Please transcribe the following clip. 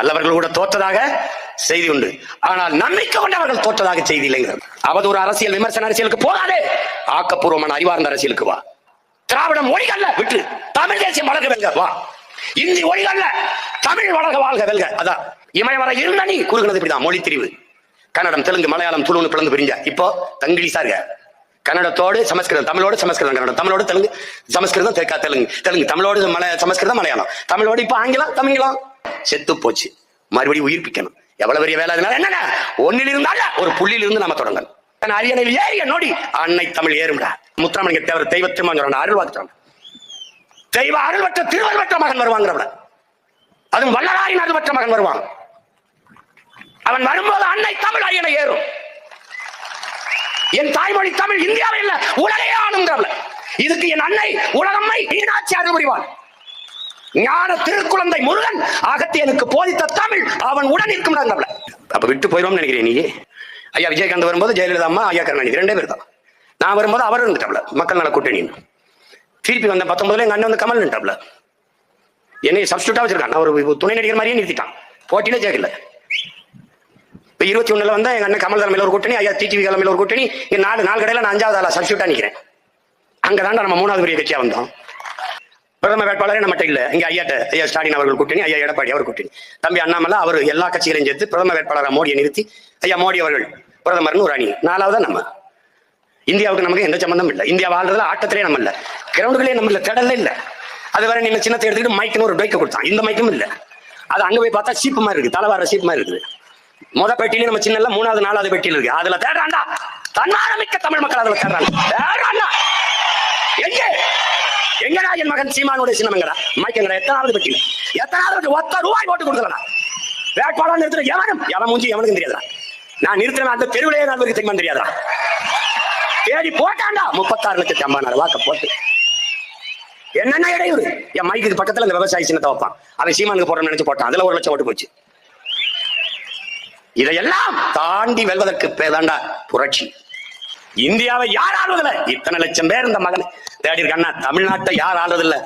நல்லவர்கள் கூட தோற்றதாக செய்தி உண்டு. ஆனால் நம்பிக்கை கொண்டவர்கள் தோற்றதாக செய்தி இல்லைங்கிறது அவதூறு அரசியல் விமர்சன அரசியலுக்கு போகாதே. ஆக்கப்பூர்வமான அறிவார்ந்த அரசியலுக்கு வா. திராவிட மொழிகள்ல விட்டு. தமிழ் தேசியம் வளர்க வெல்க வா. இந்தி மொழிகள்ல தமிழ் வளர்க வாழ்க வெல்க. அதான் இமயமர இருந்த நீ குறுகினது இப்படிதான் மொழி திரிவு கன்னடம் தெலுங்கு மலையாளம் துளுன்னு பிளந்து பிரிஞ்ச. இப்போ தங்கிலீஷா இருக்க கன்னடத்தோடு சமஸ்கிருதம் தமிழோடு சமஸ்கிருதம் கன்னடம். தமிழோடு தெலுங்கு சமஸ்கிருதம் தெற்கா தெலுங்கு. தெலுங்கு தமிழோடு மலைய சமஸ்கிருதம் மலையாளம். தமிழோடு இப்போ ஆங்கிலம் தமிழம் செத்து போச்சு. மறுபடியும் உயிர்ப்பிக்கணும். எவ்வளவு பெரிய வேலை அதனால என்னங்க? ஒன்னில் இருந்தால ஒரு புள்ளியில் இருந்து நாம தொடங்கணும். தன் அரியணையில் ஏறிய நோடி அன்னை தமிழ் ஏறும்டா. முத்துராமலிங்க தேவர் தெய்வ சொல்றான் அருள் தெய்வ அருள்வற்ற திருவருவற்ற மகன் வருவாங்கிறவன அதுவும் வல்லராயின் அருள்வற்ற மகன் வருவான். அவன் வரும்போது அன்னை தமிழ் அரியணை ஏறும். என் தாய்மொழி தமிழ் இந்தியாவில் இல்ல உலகையே ஆளுங்கிறவள இதுக்கு என் அன்னை உலகம்மை மீனாட்சி அருள் புரிவான். ஞான திருக்குழந்தை முருகன் அகத்தியனுக்கு போதித்த தமிழ். அவன் உடன் இருக்கும் இடங்கள்ல. அப்ப விட்டு போயிடும் நினைக்கிறேன் நீ ஐயா விஜயகாந்த் வரும்போது ஜெயலலிதா அம்மா ஐயா கருணாநிதி ரெண்டே பேர் தான் நான் வரும்போது அவர் இருந்துட்டாப்ல மக்கள் நல கூட்டணி திருப்பி வந்த பத்தொன்பதுல எங்க அண்ணன் வந்து கமல் நின்றாப்ல என்னை சப்ஸ்டியூட்டா வச்சிருக்கான். நான் ஒரு துணை நடிகர் மாதிரியே நிறுத்திட்டான். போட்டியில ஜெயிக்கல. இப்ப இருபத்தி ஒண்ணுல வந்தா எங்க அண்ணன் கமல் தலைமையில ஒரு கூட்டணி ஐயா டிடிவி தலைமையில ஒரு கூட்டணி இங்க நாலு நாலு கடையில நான் அஞ்சாவது ஆளா சப்ஸ்டியூட்டா நிக்கிறேன். அங்கதான்டா நம்ம மூணாவது பெரிய கட்சியா வந்தோம். பிரதம வேட்பாளரே நம்மகிட்ட இல்ல. இங்க ஐயாட்ட ஐயா ஸ்டாலின் அவர்கள் கூட்டணி ஐயா எடப்பாடி அவர் கூட்டணி. தம்பி அண்ணாமலை அவர் எல்லா கட்சிகளையும் சேர்த்து பிரதம வேட்பாளராக மோடியை நிறுத்தி ஐயா மோடி அவர்கள் பிரதமர்னு ஒரு அணி நாலாவதா நம்ம. இந்தியாவுக்கு நமக்கு எந்த சம்பந்தம் இல்ல. இந்தியா வாழ்றதுல ஆட்டத்திலே நம்ம இல்ல. கிரவுண்டுகளே நம்ம இல்ல திடல்ல இல்ல. அது வேற நீங்க சின்னத்தை எடுத்துக்கிட்டு மைக்குன்னு ஒரு பைக்கை கொடுத்தான். இந்த மைக்கும் இல்ல. அது அங்க போய் பார்த்தா சீப்பு மாதிரி இருக்கு தலைவார சீப்பு மாதிரி இருக்குது. முத பெட்டியில நம்ம சின்ன மூணாவது நாலாவது பெட்டியில இருக்கு. அதுல தேடுறாண்டா தன்மானமிக்க தமிழ் மக்கள் அதுல தேடுறாங்க. தேடுறாண்டா எங்கடா என் மகன் சீமானுடைய சின்னம் எங்கடா? மைக்கங்கடா எத்தனாவது பெட்டியில? எத்தனாவது ஒத்த ரூபாய் ஓட்டு கொடுக்கலடா. வேட்பாளர் நிறுத்தின எவனும்? எவன் மூஞ்சி எவனுக்கும் தெரியாதா நான் நிறுத்தின அந்த தெருவிலேயே நான் வரைக்கும் தெரியுமா தெரியாதா தேடி போட்டாண்டா முப்பத்தாறு லட்சத்தி ஐம்பதாயிரம் வாக்க போட்டு. என்னென்ன இடையூறு? என் மைக்கு பக்கத்துல இந்த விவசாயி சின்னத்தை வைப்பான். அவன் சீமானுக்கு போறோம்னு நினைச்சு போட்டான். அதுல ஒரு லட்சம் ஓட்டு போச்சு. இதையெல்லாம் தாண்டி வெல்வதற்கு பேதாண்டா புரட்சி. இந்தியாவை யார் ஆள்வதில்ல? இத்தனை லட்சம் பேர் இந்த மகன் தேடி இருக்கான்னா தமிழ்நாட்டை யார் ஆள்வதில்ல?